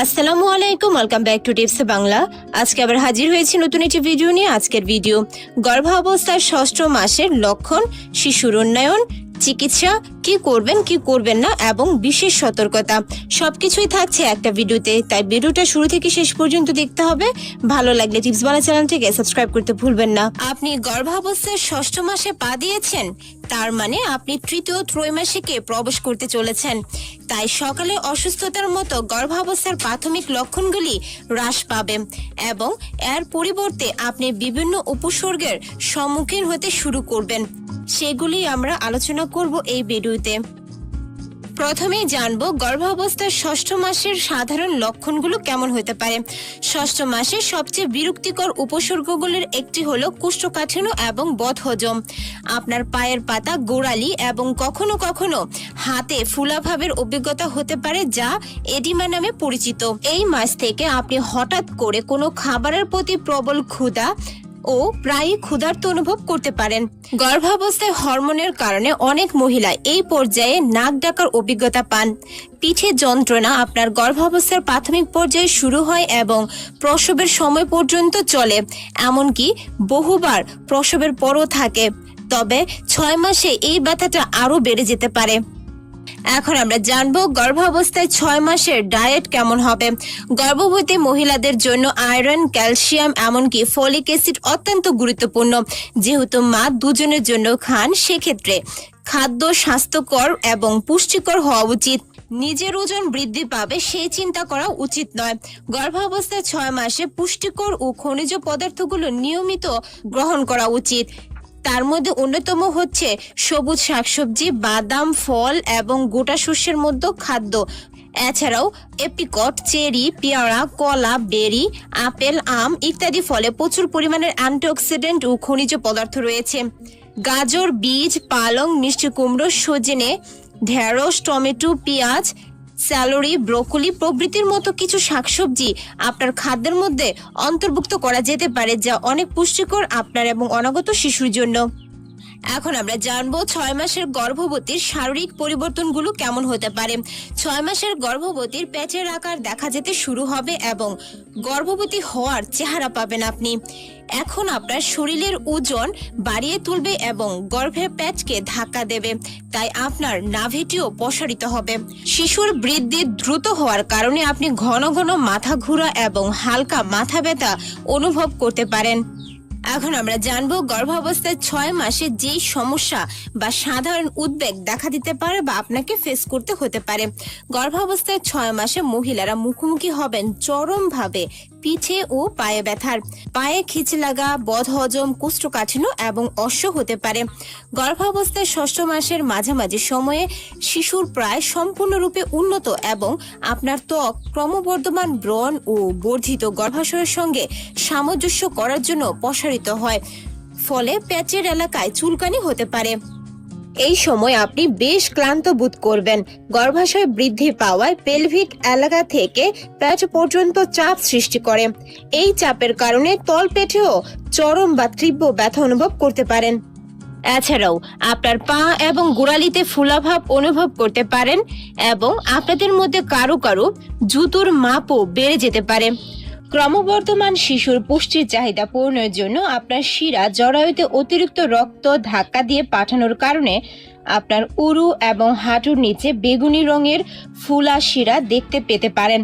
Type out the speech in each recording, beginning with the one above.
আসসালামু আলাইকুম welcome back to tips Bangla. আজকে আবার হাজির হয়েছি নতুন একটি ভিডিও নিয়ে। আজকের ভিডিও গর্ভাবস্থার ষষ্ঠ মাসের লক্ষণ, শিশুর উন্নয়ন চিকিৎসা, কি করবেন কি করবেন না এবং বিশেষ সতর্কতা। সবকিছুই থাকছে একটা ভিডিওতে, তাই ভিডিওটা শুরু থেকে শেষ পর্যন্ত দেখতে হবে। ভালো লাগলে টিপস বাংলা চ্যানেলটিকে সাবস্ক্রাইব করতে ভুলবেন না। আপনি গর্ভাবস্থার ষষ্ঠ মাসে পা দিয়েছেন, তার মানে আপনি তৃতীয় ত্রৈমাসিকে প্রবেশ করতে চলেছেন। তাই সকালে অসুস্থতার মতো গর্ভাবস্থার প্রাথমিক লক্ষণগুলি হ্রাস পাবে এবং এর পরিবর্তে আপনি বিভিন্ন উপসর্গের সম্মুখীন হতে শুরু করবেন। সেগুলি আমরা আলোচনা করব এই ভিডিওতে। প্রথমেই জানব, গর্ভাবস্থার ষষ্ঠ মাসের সাধারণ লক্ষণগুলো কেমন হতে পারে? ষষ্ঠ মাসে সবচেয়ে বিরক্তিকর উপসর্গগুলির একটি হলো কুষ্ঠকাঠিন্য এবং বদহজম। আপনার পায়ের পাতা গোড়ালি এবং কখনো কখনো হাতে ফুলাভাবের অভিজ্ঞতা হতে পারে যা এডিমা নামে পরিচিত। এই মাস থেকে আপনি হঠাৎ করে কোনো খাবারের প্রতি প্রবল ক্ষুধা ও প্রায়ই ক্ষুধার্ত অনুভব করতে পারেন। গর্ভাবস্থায় হরমোনের কারণে অনেক মহিলা এই পর্যায়ে নাক ডাকার অভিজ্ঞতা পান। পিঠে যন্ত্রণা আপনার গর্ভাবস্থার প্রাথমিক পর্যায়ে শুরু হয় এবং প্রসবের সময় পর্যন্ত চলে, এমনকি বহুবার প্রসবের পরও থাকে। তবে ছয় মাসে এই ব্যথাটা আরও বেড়ে যেতে পারে। এখন আমরা জানব গর্ভাবস্থায় ছয় মাসের ডায়েট কেমন হবে। গর্ভবতী মহিলাদের জন্য আয়রন, ক্যালসিয়াম, এমনকি ফলিক অ্যাসিড অত্যন্ত গুরুত্বপূর্ণ। যেহেতু মা দুজনের জন্য খান, সেক্ষেত্রে খাদ্য স্বাস্থ্যকর এবং পুষ্টিকর হওয়া উচিত। নিজের ওজন বৃদ্ধি পাবে সেই চিন্তা করা উচিত নয়। গর্ভাবস্থায় ছয় মাসে পুষ্টিকর ও খনিজ পদার্থগুলো নিয়মিত গ্রহণ করা উচিত। তার মধ্যে অন্যতম হচ্ছে সবুজ শাকসবজি, বাদাম, ফল এবং গোটা শস্যের মধ্যে খাদ্য। এছাড়াও এপিকট চেরি, পেয়ারা, কলা, বেরি, আপেল, আম ইত্যাদি ফলে প্রচুর পরিমাণের অ্যান্টিঅক্সিডেন্ট ও খনিজ পদার্থ রয়েছে। গাজর, বীজ, পালং, মিষ্টি কুমড়ো, সজনে, ঢেঁড়স, টমেটো, পেঁয়াজ স্যালারি, ব্রোকলি প্রভৃতির মতো কিছু শাকসবজি আপনার খাদ্যের মধ্যে অন্তর্ভুক্ত করা যেতে পারে, যা অনেক পুষ্টিকর আপনার এবং অনাগত শিশুর জন্য। এখন আমরা জানব ছয় মাসের গর্ভবতীর শারীরিক পরিবর্তনগুলো কেমন হতে পারে। ছয় মাসের গর্ভবতীর পেটের আকার দেখা যেতে শুরু হবে এবং গর্ভবতী হওয়ার চেহারা পাবেন আপনি। এখন আপনার শরীরের ওজন বাড়িয়ে তুলবে এবং গর্ভের পেটকে ধাক্কা দেবে, তাই আপনার নাভিটিও প্রসারিত হবে। শিশুর বৃদ্ধি দ্রুত হওয়ার কারণে আপনি ঘন ঘন মাথা ঘোরা এবং হালকা মাথা ব্যথা অনুভব করতে পারেন। এখন আমরা জানব গর্ভাবস্থায় ছয় মাসে যে সমস্যা বা সাধারণ উদ্বেগ দেখা দিতে পারে বা আপনাকে ফেস করতে হতে পারে। গর্ভাবস্থায় ছয় মাসে মহিলারা মুখোমুখি হবেন চরমভাবে পিঠে ও পায়ে ব্যথার। পায়ে খিচ লাগা বদহজম কোষ্ঠকাঠিন্য এবং অশ্ব হতে পারে। গর্ভাবস্থায় ষষ্ঠ মাসের মাঝামাঝি সময়ে শিশুর প্রায় সম্পূর্ণরূপে উন্নত এবং আপনার ত্বক ক্রমবর্ধমান ব্রণ ও বর্ধিত গর্ভাশয়ের সঙ্গে সামঞ্জস্য করার জন্য প্রসারিত হয়। ফলে পেটের এলাকায় চুলকানি হতে পারে। এই সময় আপনি বেশ ক্লান্ত বোধ করবেন। গর্ভাশয় বৃদ্ধি পাওয়ায় পেলভিক এলাকা থেকে পেট পর্যন্ত চাপ সৃষ্টি করে। এই চাপের কারণে তলপেটেও চরম বা তীব্র ব্যথা অনুভব করতে পারেন। এছাড়াও আপনার পা এবং গোড়ালিতে ফুলাভাব অনুভব করতে পারেন এবং আপনাদের মধ্যে কারও কারও জুতোর মাপও বেড়ে যেতে পারে। ক্রমবর্ধমান শিশুর পুষ্টির চাহিদা পূরণের জন্য আপনার শিরা জরায়ুতে অতিরিক্ত রক্ত ধাক্কা দিয়ে পাঠানোর কারণে আপনার উরু এবং হাঁটুর নিচে বেগুনি রঙের ফুলা শিরা দেখতে পেতে পারেন।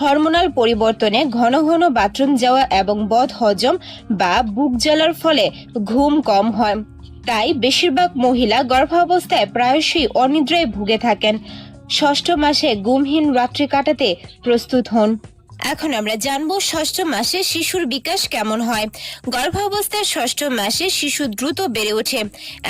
হরমোনাল পরিবর্তনে ঘন ঘন বাথরুম যাওয়া এবং বদ হজম বা বুক জ্বালার ফলে ঘুম কম হয়। তাই বেশিরভাগ মহিলা গর্ভাবস্থায় প্রায়শই অনিদ্রায় ভুগে থাকেন। ষষ্ঠ মাসে গুমহীন রাত্রি কাটাতে প্রস্তুত হন। এখন আমরা জানব ষষ্ঠ মাসে শিশুর বিকাশ কেমন হয়। গর্ভাবস্থার ষষ্ঠ মাসে শিশু দ্রুত বেড়ে ওঠে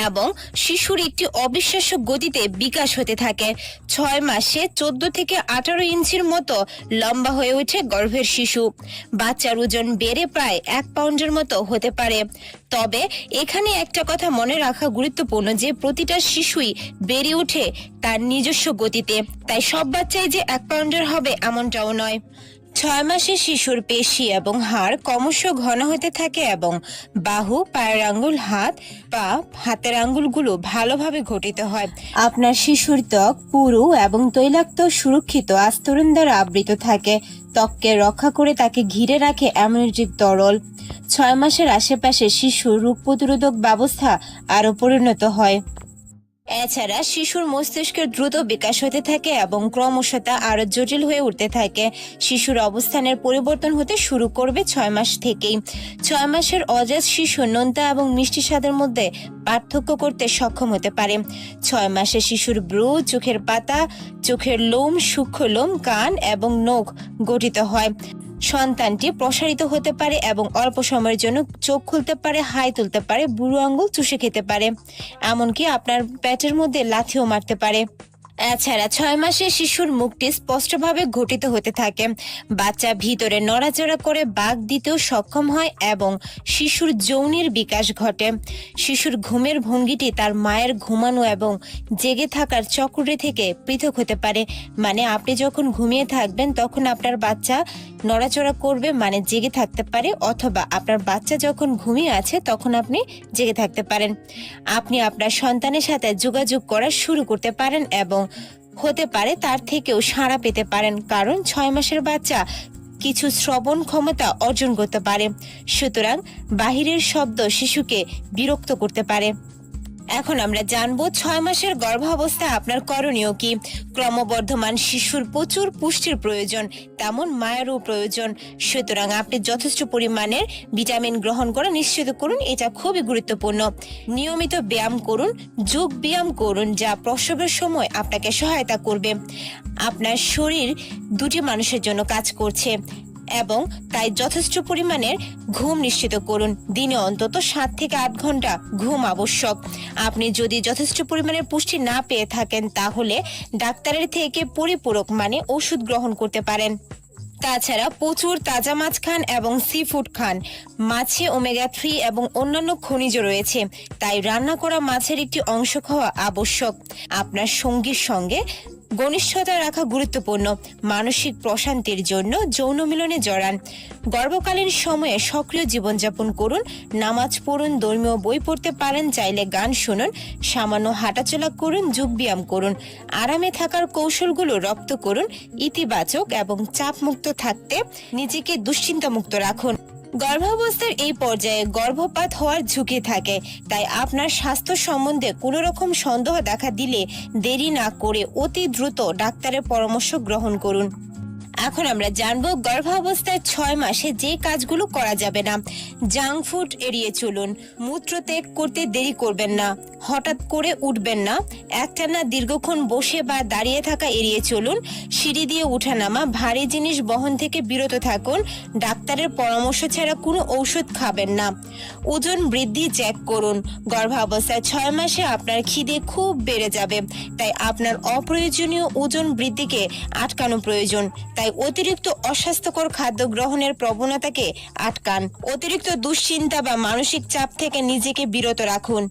এবং শিশুর একটি অবিশ্বাস্য গতিতে বিকাশ হতে থাকে। ছয় মাসে চোদ্দ থেকে আঠারো ইঞ্চির মতো লম্বা হয়ে ওঠে গর্ভের শিশু। বাচ্চার ওজন বেড়ে প্রায় এক পাউন্ডের মতো হতে পারে। তবে এখানে একটা কথা মনে রাখা গুরুত্বপূর্ণ যে প্রতিটা শিশুই বেড়ে ওঠে তার নিজস্ব গতিতে। তাই সব বাচ্চাই যে এক পাউন্ডের হবে এমনটাও নয়। ছয় মাসে শিশুর পেশি এবং হাড় ক্রমশ ঘন হতে থাকে এবং বাহু, পায়ের আঙ্গুল, হাত পা হাতের আঙ্গুলগুলো ভালোভাবে ঘটিত হয়। আপনার শিশুর ত্বক, পুরু এবং তৈলাক্ত, সুরক্ষিত আস্তরণ দ্বারা আবৃত থাকে। ত্বককে রক্ষা করে তাকে ঘিরে রাখে অ্যামিউনিটিক তরল। ছয় মাসের আশেপাশে শিশুর রোগ প্রতিরোধক ব্যবস্থা আরও পরিণত হয়। এছাড়া শিশুর মস্তিষ্কের দ্রুত বিকাশ হতে থাকে এবং ক্রমশ তা আরও জটিল হয়ে উঠতে থাকে। শিশুর অবস্থানের পরিবর্তন হতে শুরু করবে ছয় মাস থেকেই। ছয় মাসের অজাত শিশু নোনতা এবং মিষ্টি স্বাদের মধ্যে পার্থক্য করতে সক্ষম হতে পারে। ছয় মাসে শিশুর ব্রু, চোখের পাতা, চোখের লোম, সূক্ষ্ম লোম, কান এবং নখ গঠিত হয়। সন্তানটি প্রসারিত হতে পারে এবং অল্প সময়ের জন্য চোখ খুলতে পারে, হাই তুলতে পারে, বুড়ো আঙ্গুল চুষে খেতে পারে। এমনকি আপনার পেটের মধ্যে লাথিও মারতে পারে। এছাড়া ছয় মাসে শিশুর মুখটি স্পষ্টভাবে ঘটিত হতে থাকে। বাচ্চা ভিতরে নড়াচড়া করে বাঘ দিতেও সক্ষম হয় এবং শিশুর যৌনির বিকাশ ঘটে। শিশুর ঘুমের ভঙ্গিটি তার মায়ের ঘুমানো এবং জেগে থাকার চক্রটি থেকে পৃথক হতে পারে। মানে আপনি যখন ঘুমিয়ে থাকবেন, তখন আপনার বাচ্চা নড়াচড়া করবে মানে জেগে থাকতে পারে, অথবা আপনার বাচ্চা যখন ঘুমিয়ে আছে, তখন আপনি জেগে থাকতে পারেন। আপনি আপনার সন্তানের সাথে যোগাযোগ করা শুরু করতে পারেন এবং হতে পারে, তার থেকেও সাড়া পেতে পারেন। কারণ ছয় মাসের বাচ্চা কিছু শ্রবণ ক্ষমতা অর্জন করতে পারে। সুতরাং বাহিরের শব্দ শিশুকে বিরক্ত করতে পারে। এখন আমরা জানব ছয় মাসের গর্ভাবস্থা আপনার করণীয় কি? ক্রমবর্ধমান শিশুর প্রচুর পুষ্টির প্রয়োজন, তেমন মায়েরও প্রয়োজন। সুতরাং আপনি যথেষ্ট পরিমাণের ভিটামিন গ্রহণ করা নিশ্চিত করুন, এটা খুবই গুরুত্বপূর্ণ। নিয়মিত ব্যায়াম করুন, যোগ ব্যায়াম করুন, যা প্রসবের সময় আপনাকে সহায়তা করবে। আপনার শরীর দুটি মানুষের জন্য কাজ করছে। এবং তাই যথেষ্ট পরিমাণের ঘুম নিশ্চিত করুন। দিনে অন্তত সাত থেকে আট ঘণ্টা ঘুম আবশ্যক। আপনি যদি যথেষ্ট পরিমাণের পুষ্টি না পেয়ে থাকেন, তাহলে ডাক্তারের থেকে পরিপূরক মানে ওষুধ গ্রহণ করতে পারেন। তাছাড়া প্রচুর তাজা মাছ খান এবং সি ফুড খান। মাছে ওমেগা থ্রি এবং অন্যান্য খনিজ রয়েছে, তাই রান্না করা মাছের একটি অংশ খাওয়া আবশ্যক। আপনার সঙ্গীর সঙ্গে ঘনিষ্ঠতা রাখা গুরুত্বপূর্ণ, মানসিক প্রশান্তির জন্য যৌন মিলনে জড়ান। গর্ভকালীন সময়ে সক্রিয় জীবনযাপন করুন, নামাজ পড়ুন, ধর্মীয় বই পড়তে পারেন, চাইলে গান শুনুন, সামান্য হাঁটাচলা করুন যোগ ব্যায়াম করুন। আরামে থাকার কৌশলগুলো রপ্ত করুন, ইতিবাচক এবং চাপমুক্ত থাকতে নিজেকে দুশ্চিন্তামুক্ত রাখুন। গর্ভাবস্থার এই পর্যায়ে গর্ভপাত হওয়ার ঝুঁকি থাকে। তাই আপনার স্বাস্থ্য সম্বন্ধে কোনো রকম সন্দেহ দেখা দিলে দেরি না করে অতি দ্রুত ডাক্তারের পরামর্শ গ্রহণ করুন। এখন আমরা জানব গর্ভাবস্থায় ছয় মাসে যে কাজগুলো করা যাবে না। জাঙ্ক ফুড এড়িয়ে চলুন। মূত্রত্যাগ করতে দেরি করবেন না। হঠাৎ করে উঠবেন না। একটানা দীর্ঘক্ষণ বসে বা দাঁড়িয়ে থাকা এড়িয়ে চলুন। সিঁড়ি দিয়ে ওঠানামা ভারী জিনিস বহন থেকে বিরত থাকুন। ডাক্তারের পরামর্শ ছাড়া কোনো ঔষধ খাবেন না। ওজন বৃদ্ধি চেক করুন। গর্ভাবস্থায় ছয় মাসে আপনার খিদে খুব বেড়ে যাবে। তাই আপনার অপ্রয়োজনীয় ওজন বৃদ্ধিকে আটকানো প্রয়োজন। তাই অতিরিক্ত অস্বাস্থ্যকর খাদ্য গ্রহণের প্রবণতাকে আটকান। অতিরিক্ত দুশ্চিন্তা বা মানসিক চাপ থেকে নিজেকে বিরত রাখুন।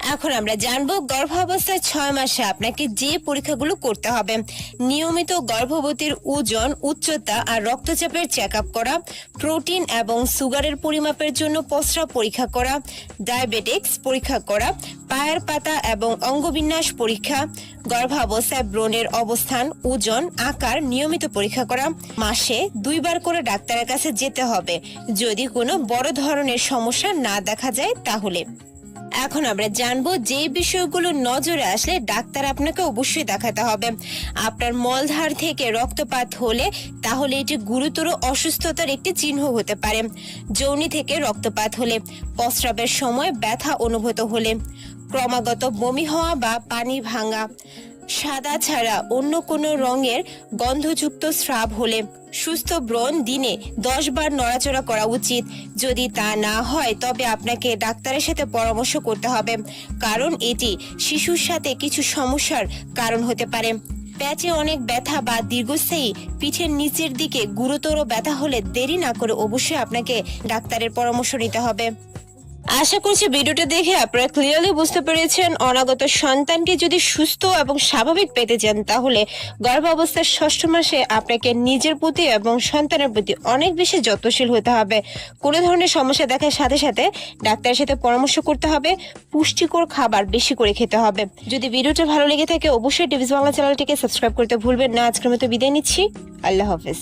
এখন আমরা জানব গর্ভাবস্থায় ছয় মাসে আপনাকে যে পরীক্ষাগুলো করতে হবে। নিয়মিত গর্ভবতীর ওজন, উচ্চতা আর রক্তচাপের চেক করা প্রোটিন এবং সুগারের পরিমাপের জন্য প্রস্রাব পরীক্ষা করা ডায়াবেটিক্স পরীক্ষা করা, পায়ের পাতা এবং অঙ্গবিন্যাস পরীক্ষা, গর্ভাবস্থায় ব্রণের অবস্থান, ওজন, আকার নিয়মিত পরীক্ষা করা, মাসে দুইবার করে ডাক্তারের কাছে যেতে হবে। যদি কোনো বড় ধরনের সমস্যা না দেখা যায় তাহলে। এখন আমরা জানব যে বিষয়গুলো নজরে আসলে ডাক্তার আপনাকে অবশ্যই দেখাতে হবে। আপনার মলধার থেকে রক্তপাত হলে তাহলে এটি গুরুতর অসুস্থতার একটি চিহ্ন হতে পারে। যৌনি থেকে রক্তপাত হলে প্রস্রাবের সময় ব্যথা অনুভূত হলে। ক্রমাগত বমি হওয়া বা পানি ভাঙা। সাদা ছাড়া অন্য কোনো রঙের গন্ধযুক্ত স্রাব হলে সুস্থ ব্রণ দিনে দশ বার নড়াচড়া করা উচিত। যদি তা না হয়, তবে আপনাকে ডাক্তারের সাথে পরামর্শ করতে হবে, কারণ এটি শিশুর সাথে কিছু সমস্যার কারণ হতে পারে। প্যাচে অনেক ব্যথা বা দীর্ঘস্থায়ী পিঠের নিচের দিকে গুরুতর ব্যথা হলে দেরি না করে অবশ্যই আপনাকে ডাক্তারের পরামর্শ নিতে হবে। আশা করছি ভিডিওটা দেখে আপনারা ক্লিয়ারলি বুঝতে পেরেছেন। অনাগত সন্তানকে যদি সুস্থ এবং স্বাভাবিক পেতে চান, তাহলে গর্ভাবস্থার ষষ্ঠ মাসে আপনাকে নিজের প্রতি এবং সন্তানের প্রতি অনেক বেশি যত্নশীল হতে হবে। কোনো ধরনের সমস্যা দেখার সাথে সাথে ডাক্তারের সাথে পরামর্শ করতে হবে, পুষ্টিকর খাবার বেশি করে খেতে হবে। যদি ভিডিওটা ভালো লেগে থাকে, অবশ্যই টিভিস বাংলা চ্যানেলটিকে সাবস্ক্রাইব করতে ভুলবেন না। আজকের মতো বিদায় নিচ্ছি। আল্লাহ হাফেজ।